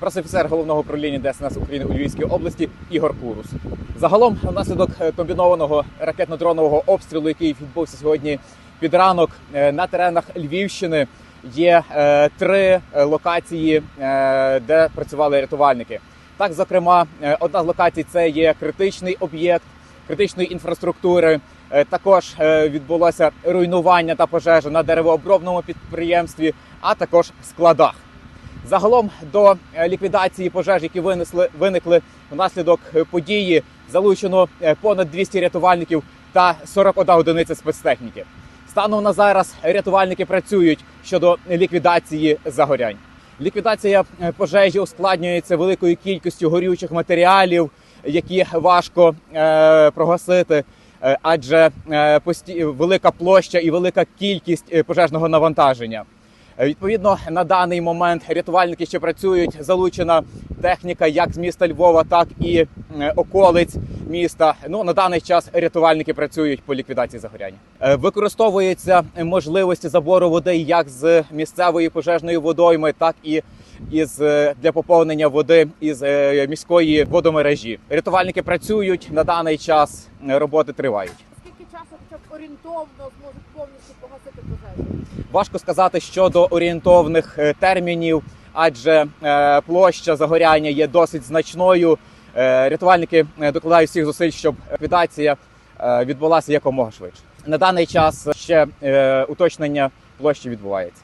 пресофіцер головного управління ДСНС України у Львівській області Ігор Курус. Загалом, внаслідок е, комбінованого ракетно-дронового обстрілу, який відбувся сьогодні під ранок е, на теренах Львівщини, є е, три е, локації, е, де працювали рятувальники. Так, зокрема, одна з локацій це є критичний об'єкт критичної інфраструктури. Також відбулося руйнування та пожежа на деревообробному підприємстві, а також складах. Загалом до е, ліквідації пожеж, які винесли виникли внаслідок е, події, залучено е, понад 200 рятувальників та 41 одиниця спецтехніки. Станом на зараз рятувальники працюють щодо ліквідації загорянь. Ліквідація пожежі ускладнюється великою кількістю горючих матеріалів, які важко е, прогасити. Адже е, пості... велика площа і велика кількість пожежного навантаження. Е, Відповідно, на даний момент рятувальники ще працюють. Залучена техніка як з міста Львова, так і е, околиць міста. Ну на даний час рятувальники працюють по ліквідації загоряння. Е, Використовуються можливості забору води як з місцевої пожежної водойми, так і із для поповнення води із міської водомережі. Рятувальники працюють на даний час. Роботи тривають. Хоча орієнтовно зможуть повністю погасити пожежу? Важко сказати щодо орієнтовних е, термінів, адже е, площа загоряння є досить значною. Е, Рятувальники докладають всіх зусиль, щоб ліквідація відбулася якомога швидше. На даний час ще уточнення площі відбувається.